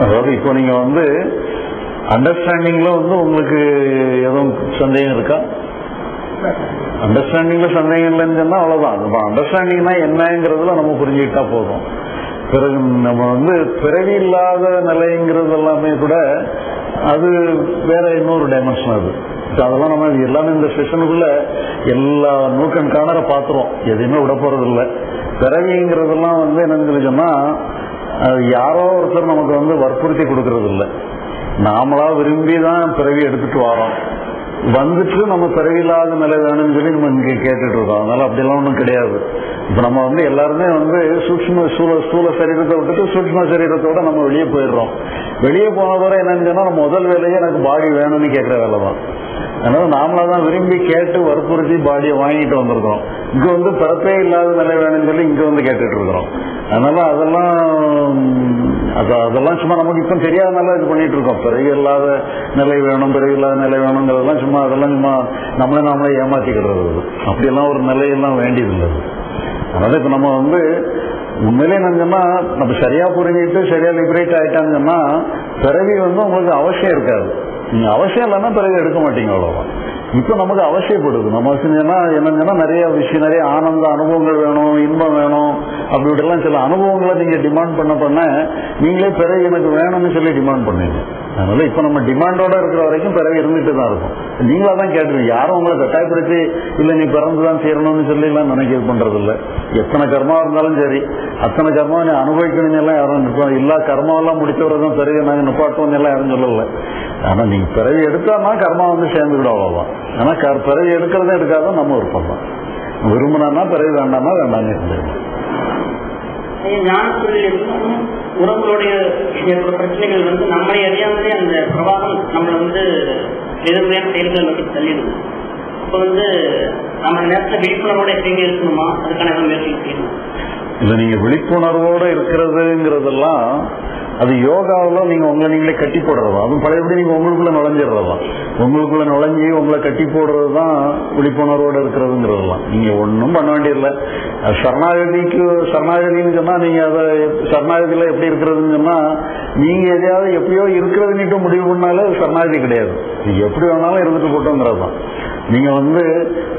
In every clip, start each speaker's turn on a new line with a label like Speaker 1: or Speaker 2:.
Speaker 1: அதாவது இப்போ நீங்க வந்து அண்டர்ஸ்டாண்டிங்ல வந்து உங்களுக்கு எதுவும் சந்தேகம் இருக்கா? அண்டர்ஸ்டாண்டிங்ல சந்தேகம் இல்லைன்னு சொன்னா அவ்வளவுதான். இப்போ அண்டர்ஸ்டாண்டிங்னா என்னங்கிறதுல நம்ம புரிஞ்சுக்கிட்டா போதும். பிறகு நம்ம வந்து பிறவி இல்லாத நிலைங்கிறது எல்லாமே கூட அது வேற இன்னொரு டைமென்ஷன் அது. அதெல்லாம் நம்ம எல்லாமே இந்த செஷனுக்குள்ள எல்லா நூக்கன் காணற பாத்துறோம் எதையுமே விட போறது இல்லை பிறவிங்கிறதெல்லாம் வந்து என்னன்னு சொல்லி சொன்னா யாரோ ஒருத்தர் நமக்கு வந்து வற்புறுத்தி கொடுக்கறது இல்லை நாமளா விரும்பி தான் பிறவி எடுத்துட்டு வரோம். வந்துட்டு நம்ம பிறவில்லாத நிலை வேணும்னு சொல்லி நம்ம இங்கே கேட்டுட்டு இருக்கோம். அதனால அப்படிலாம் ஒன்றும் கிடையாது. இப்போ நம்ம வந்து எல்லாருமே வந்து சூக்ம ஸ்தூல ஸ்தூல சரீரத்தை விட்டுட்டு சூக்ம சரீரத்தோட நம்ம வெளியே போயிடுறோம். வெளியே போன வரை என்னன்னு சொன்னால் நம்ம முதல் வேலையே எனக்கு பாடி வேணும்னு கேட்குற வேலை தான் அதனால நாமளா தான் விரும்பி கேட்டு வற்புறுத்தி பாடியை வாங்கிட்டு வந்திருக்கோம் இங்க வந்து பிறப்பே இல்லாத நிலை வேணும்னு சொல்லி இங்க வந்து கேட்டுட்டு இருக்கிறோம். அதனால அதெல்லாம் அது அதெல்லாம் சும்மா நமக்கு இப்ப தெரியாதனால இது பண்ணிட்டு இருக்கோம். பிறகு இல்லாத நிலை வேணும் பிறகு இல்லாத நிலை வேணுங்கிறதெல்லாம் சும்மா அதெல்லாம் சும்மா நம்மளே நாமளே ஏமாத்திக்கிறது. அப்படியெல்லாம் ஒரு நிலையெல்லாம் வேண்டியதில்லை. அதனால இப்ப நம்ம வந்து உண்மையிலே என்னன்னா நம்ம சரியா புரிஞ்சுட்டு சரியா லிபரேட் ஆயிட்டாங்கன்னா பிறவி வந்து உங்களுக்கு அவசியம் இருக்காது. நீங்க அவசியம் இல்லைன்னா பிறகு எடுக்க மாட்டீங்க அவ்வளோவா இப்போ நமக்கு அவசியப்படுது. நம்ம செஞ்சோம்னா என்னங்கன்னா நிறைய விஷயம் நிறைய ஆனந்த அனுபவங்கள் வேணும் இன்பம் வேணும் அப்படி இப்படிலாம் சில அனுபவங்களை நீங்கள் டிமாண்ட் பண்ண பண்ண நீங்களே பிறகு எனக்கு வேணும்னு சொல்லி டிமாண்ட் பண்ணுவீங்க அதனால இப்போ நம்ம டிமாண்டோட இருக்கிற வரைக்கும் பிறகு இருந்துட்டு தான் இருக்கும். நீங்களா தான் கேட்டுருவீங்க யாரும் உங்களை கட்டாயப்படுத்தி இல்லை நீ பிறந்துதான் சேரணும்னு சொல்லி எல்லாம் நினைக்க பண்ணுறது இல்லை எத்தனை கர்மா இருந்தாலும் சரி அத்தனை கர்மா நீ அனுபவிக்கணும்னு எல்லாம் யாரும் நிற்போம் இல்ல கர்மாவெல்லாம் முடிச்சவரதான் பிறகு நாங்கள் நிப்பாட்டோம்னு எல்லாம் யாரும் சொல்லல. ஆனா நீங்க பிறவி எடுத்தான்னா கர்மா வந்து சேர்ந்துக்கிடும் அவ்வளவுதான். ஆனா க பிறவி எடுக்கிறதே எடுக்காத நம்ம விருப்பம் தான் விரும்பினா பிறகு வேண்டாமா வேண்டாம்னு இருந்துருக்கோம்
Speaker 2: ஞானத்துறையில் இருந்தாலும் உறவுகளுடைய ஏற்பட்ட பிரச்சனைகள் வந்து நம்மை அறியாமலே அந்த பிரவாகம் நம்மளை வந்து எதிர்மையான செயல்கள் வந்து தள்ளிடுது. அப்போ வந்து நம்ம அந்த நேரத்தில் விழிப்புணர்வோட எப்பயுமே இருக்கணுமா? அதுக்கான எதுவும் முயற்சி செய்யணும்?
Speaker 1: இல்ல நீங்க விழிப்புணர்வோட இருக்கிறதுங்கிறதெல்லாம் அது யோகாவுல நீங்க உங்களை நீங்களே கட்டி போடுறதா? அதுவும் பழையபடி நீங்க உங்களுக்குள்ள நுழைஞ்சிடுறதா? உங்களுக்குள்ள நுழைஞ்சி உங்களை கட்டி போடுறது தான் விழிப்புணர்வோட இருக்கிறதுங்கிறதெல்லாம். நீங்க ஒன்றும் பண்ண வேண்டியதில்லை. அது சரணாகதிக்கு சரணாகதின்னு சொன்னா நீங்க அதை சரணாகதியில எப்படி இருக்கிறதுன்னு சொன்னா நீங்க எதையாவது எப்படியோ இருக்கிறதுன்னுட்டு முடிவு பண்ணாலே சரணாகதி கிடையாது. நீங்க எப்படி வேணாலும் இருந்துட்டு போட்டோங்கிறது தான் நீங்க வந்து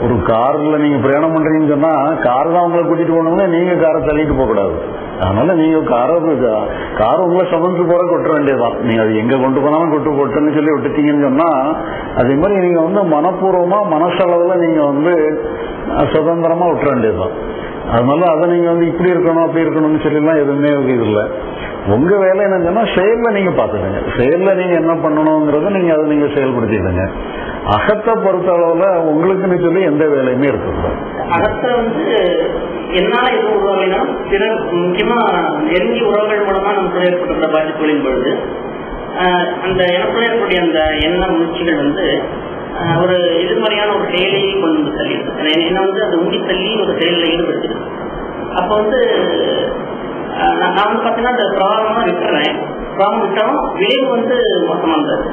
Speaker 1: ஒரு கார்ல நீங்க பிரயாணம் பண்றீங்கன்னு சொன்னா கார் தான் உங்களை கூட்டிட்டு போனோம்னா நீங்க காரை தள்ளிட்டு போக கூடாது. அதனால நீங்க காரை கார் உங்களை சுமந்து போற கொட்ட வேண்டியதுதான். நீங்க அது எங்க கொண்டு போனாலும் கொட்டு போட்டுன்னு சொல்லி விட்டுட்டீங்கன்னு சொன்னா அதே மாதிரி நீங்க வந்து மனப்பூர்வமா மனசளவுல நீங்க வந்து சுதந்திரமா விட்டுற வேண்டியதுதான். அதனால அதை நீங்க வந்து இப்படி இருக்கணும் அப்படி இருக்கணும்னு சொல்லிலாம் எதுவுமே இது இல்லை உங்க வேலை என்னன்னா செயல்ல நீங்க பாத்துக்கங்க செயல்ல நீங்க என்ன பண்ணணுங்கிறத நீங்க அதை நீங்க செயல்படுத்திடுங்க அகத்தை பொறுத்த அளவுல உங்களுக்குன்னு சொல்லி எந்த வேலையுமே இருக்கு
Speaker 2: அகத்தை வந்து என்னால எது உருவாகினா சில முக்கியமா நெருங்கிய உறவுகள் மூலமா நமக்கு ஏற்பட்டுள்ள பாதிப்புகளின் பொழுது அந்த எனக்குள்ள இருக்கக்கூடிய அந்த எண்ண முயற்சிகள் வந்து ஒரு எதிர்மறையான ஒரு செயலையை கொண்டு வந்து தள்ளி என்ன வந்து அது உண்டி தள்ளி ஒரு செயலில் ஈடுபடுத்துது அப்போ வந்து நான் நான் வந்து பார்த்தீங்கன்னா அந்த பிரவாகமா விட்டுறேன். ப்ராப்ளம் விட்டாலும் விளைவு வந்து மோசமானது
Speaker 1: இல்ல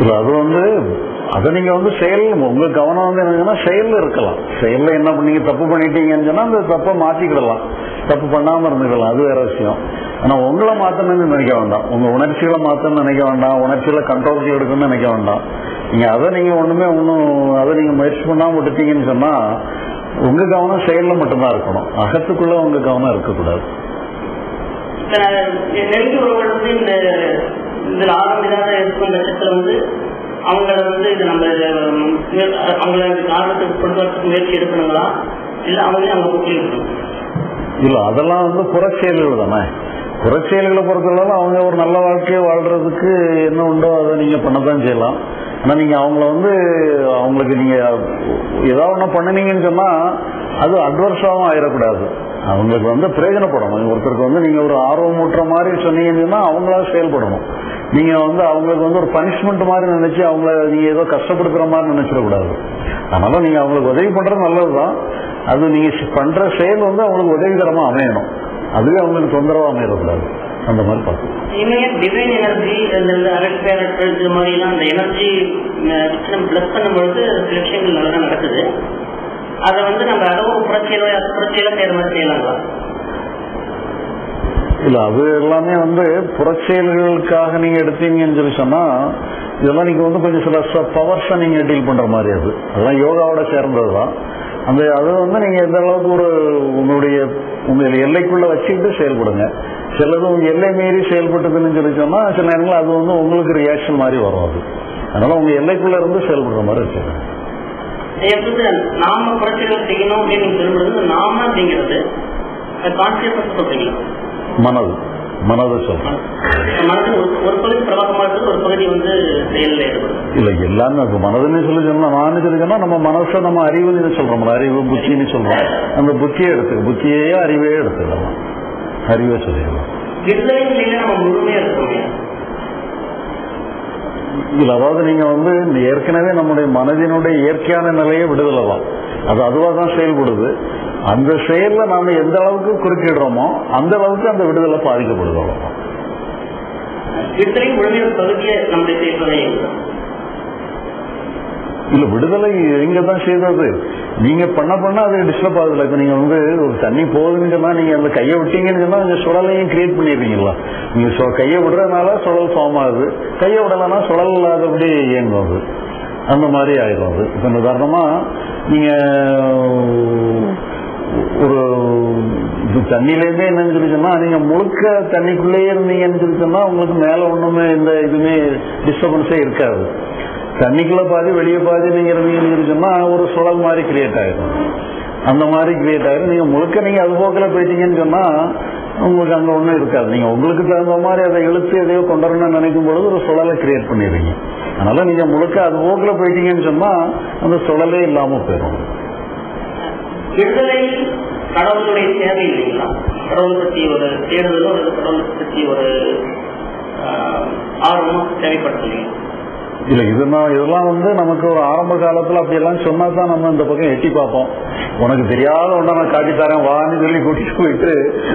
Speaker 1: அது வந்து அதை நீங்க வந்து செயல் உங்க கவனம் வந்து என்னங்கன்னா செயல்ல இருக்கலாம். செயல்ல என்ன பண்ணீங்க தப்பு பண்ணிட்டீங்கன்னு சொன்னா அந்த தப்பை மாத்திக்கிடலாம். தப்பு பண்ணாம இருந்துக்கலாம் அது வேற விஷயம். ஆனா உங்களை மாத்தணும்னு நினைக்க வேண்டாம். உங்க உணர்ச்சிகளை மாத்தணும்னு நினைக்க வேண்டாம். உணர்ச்சிகளை கண்ட்ரோலுக்கு எடுக்கணும்னு நினைக்க வேண்டாம். நீங்க அதை நீங்க ஒண்ணுமே ஒன்றும் அதை நீங்க முயற்சி பண்ணாம விட்டுட்டீங்கன்னு சொன்னா உங்க கவனம் செயல்ல மட்டும்தான் இருக்கணும். அகத்துக்குள்ள உங்க கவனம் இருக்கக்கூடாது.
Speaker 2: உறவுகள் வந்து இந்த இதுல ஆரம்பிக்காத இருக்கும் பட்சத்துல வந்து அவங்கள வந்து இது நம்ம உம், முயல்- அவங்கள முயற்சி எடுக்கணுங்களா? இல்ல அவங்களே அவங்க கூட்டி
Speaker 1: இல்ல அதெல்லாம் வந்து புறச்செயல்கள் தானே? புறச்செயல்களை பொறுத்தளவு அவங்க ஒரு நல்ல வாழ்க்கையை வாழ்றதுக்கு என்ன உண்டோ அதை நீங்க பண்ணத்தான் செய்யலாம். ஆனா நீங்க அவங்கள வந்து அவங்களுக்கு நீங்க ஏதாவது ஒண்ணு பண்ணுனீங்கன்னு சொன்னா அது அட்வர்ஸாவும் ஆயிடக்கூடாது. அவங்களுக்கு வந்து பிரயோஜனப்படணும். ஒருத்தருக்கு வந்து நீங்க ஒரு ஆர்வமூட்டுற மாதிரி சொன்னீங்கன்னு சொன்னா அவங்களா செயல்படணும். நீங்க வந்து அவங்களுக்கு வந்து ஒரு பனிஷ்மெண்ட் மாதிரி நினைச்சு அவங்கள நீங்க ஏதோ கஷ்டப்படுத்துற மாதிரி நினைச்சிடக்கூடாது. அதனால நீங்க அவங்களுக்கு உதவி பண்றது நல்லதுதான். அது நீங்க பண்ற செயல் வந்து அவங்களுக்கு உதவிகரமா அமையணும். அதுவே அவங்களுக்கு தொந்தரவா அமையக்கூடாது. அந்த மாதிரி பார்க்கணும்.
Speaker 2: இனிமே டிவைன் எனர்ஜி அந்த அரட்பேரட்கள் இது மாதிரிலாம் அந்த எனர்ஜி நம்ம பிளஸ் பண்ணும்பொழுது சில விஷயங்கள் நல்லா நடக்குது. அதை வந்து நம்ம அளவு புறச்செயலோ புறச்செயலோ செய்யற மாதிரி செய்யலாங்களா?
Speaker 1: இல்ல அது எல்லாமே வந்து புறச்செயல்களுக்காக நீங்க எடுத்தீங்கன்னு சொல்லி சொன்னா இதெல்லாம் நீங்க வந்து கொஞ்சம் சில பவர்ஸை நீங்க டீல் பண்ற மாதிரி அது. அதெல்லாம் யோகாவோட சேர்ந்ததுதான். அந்த அது வந்து நீங்க எந்த அளவுக்கு ஒரு உங்களுடைய உங்களுடைய எல்லைக்குள்ள வச்சுக்கிட்டு செயல்படுங்க. சிலது உங்க எல்லை மீறி செயல்பட்டதுன்னு சொல்லி சொன்னா சில நேரங்கள் அது வந்து உங்களுக்கு ரியாக்ஷன் மாதிரி வரும் அது. அதனால உங்க எல்லைக்குள்ள இருந்து செயல்படுற மாதிரி வச்சுக்கோங்க.
Speaker 2: நாம புரட்சிகள் செய்யணும் அப்படின்னு சொல்லும்போது நாம அப்படிங்கிறது கான்சியஸ் சொல்றீங்களா?
Speaker 1: மனது. மனதை சொல்றேன் இல்ல எல்லாமே மனதுன்னு சொல்லி சொன்னா நான் சொல்லி சொன்னா நம்ம மனசை நம்ம அறிவுன்னு சொல்றோம் அறிவு புத்தின்னு சொல்றோம். அந்த புத்தியை எடுத்துக்க புத்தியே அறிவே எடுத்துக்கலாம். அறிவே சொல்லிடலாம்.
Speaker 2: இருக்கோம்
Speaker 1: இல்ல அதாவது நீங்க வந்து ஏற்கனவே நம்முடைய மனதினுடைய இயற்கையான நிலையை விடுதலை தான் அது அதுவா தான் செயல்படுது. அந்த செயல்ல நாம எந்த அளவுக்கு குறுக்கிடுறோமோ அந்த அளவுக்கு அந்த விடுதலை
Speaker 2: செயல்களை
Speaker 1: இல்ல. விடுதலை எங்க தான் செய்தது? நீங்க பண்ண பண்ண அது டிஸ்டர்ப் ஆகுதுல இப்ப நீங்க வந்து ஒரு தண்ணி போகுதுன்னு சொன்னா நீங்க அந்த கையை விட்டீங்கன்னு சொன்னா அந்த சுழலையும் கிரியேட் பண்ணிடுறீங்களா? நீங்க சொ- கையை விடுறதுனால சுழல் ஃபார்ம் ஆகுது. கையை விடலைன்னா சுழல் இல்லாதபடி இயங்கும் அது அந்த மாதிரி ஆயிடும் அது இப்ப உதாரணமா நீங்க ஒரு தண்ணியிலேருந்தே என்னன்னு சொல்லி சொன்னா நீங்க முழுக்க தண்ணிக்குள்ளேயே இருந்தீங்கன்னு சொல்லி சொன்னா உங்களுக்கு மேல ஒண்ணுமே எந்த இதுவுமே டிஸ்டர்பன்ஸே இருக்காது. தண்ணிக்குள்ள பாதி வெளியே பாதி நீங்க இருந்தீங்கன்னு சொல்லி சொன்னா ஒரு சுழல் மாதிரி கிரியேட் ஆயிடும். அந்த மாதிரி கிரியேட் ஆயிடும். நீங்க முழுக்க நீங்க அது போக்கில் போயிட்டீங்கன்னு சொன்னா உங்களுக்கு அங்க ஒண்ணும் இருக்காது. நீங்க உங்களுக்கு தகுந்த மாதிரி அதை இழுத்து எதையோ கொண்டு வரணும்னு நினைக்கும் பொழுது ஒரு சுழலை கிரியேட் பண்ணிடுறீங்க அதனால நீங்க முழுக்க அது போக்கில் போயிட்டீங்கன்னு சொன்னா அந்த சுழலே இல்லாம போயிடும்.
Speaker 2: விடுதலை கடவுளுடைய தேவை இல்லைங்களா? கடவுள் பற்றி ஒரு தேடுதலும் கடவுள் பற்றி ஒரு ஆர்வமும் ஆர்வமோ இல்லைங்களா
Speaker 1: இல்ல இதுனா இதெல்லாம் வந்து நமக்கு ஒரு ஆரம்ப காலத்துல அப்படி எல்லாம் சொன்னா தான் நம்ம இந்த பக்கம் எட்டி பார்ப்போம். உனக்கு தெரியாத ஒன்றை நான் காட்டி தரேன் வான்னு சொல்லி கூட்டிட்டு போயிட்டு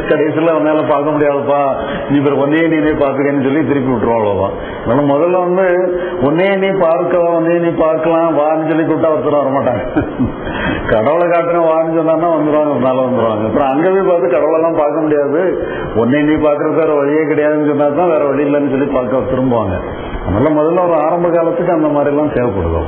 Speaker 1: கடைசியில் அவனால பார்க்க முடியாதுப்பா. நீ பிற ஒன்னே நீனே பார்த்துக்கன்னு சொல்லி திருப்பி விட்டுருவோம் அவ்வளோதான் அதனால முதல்ல வந்து ஒன்னே நீ பார்க்கலாம் ஒன்னே நீ பார்க்கலாம் வான்னு சொல்லி கூட்டா ஒருத்தர் வர மாட்டாங்க கடவுளை காட்டுறேன் வான்னு சொன்னா வந்துடுவாங்க ஒரு நாள் அப்புறம் அங்கே போய் பார்த்து கடவுளெல்லாம் பார்க்க முடியாது. ஒன்னே நீ பார்க்கறது வேற வழியே கிடையாதுன்னு சொன்னா தான் வேற வழி இல்லைன்னு சொல்லி பார்க்க திரும்புவாங்க அதனால முதல்ல ஒரு ஆரம்ப காலத்துக்கு அந்த மாதிரி எல்லாம் தேவைப்படுது.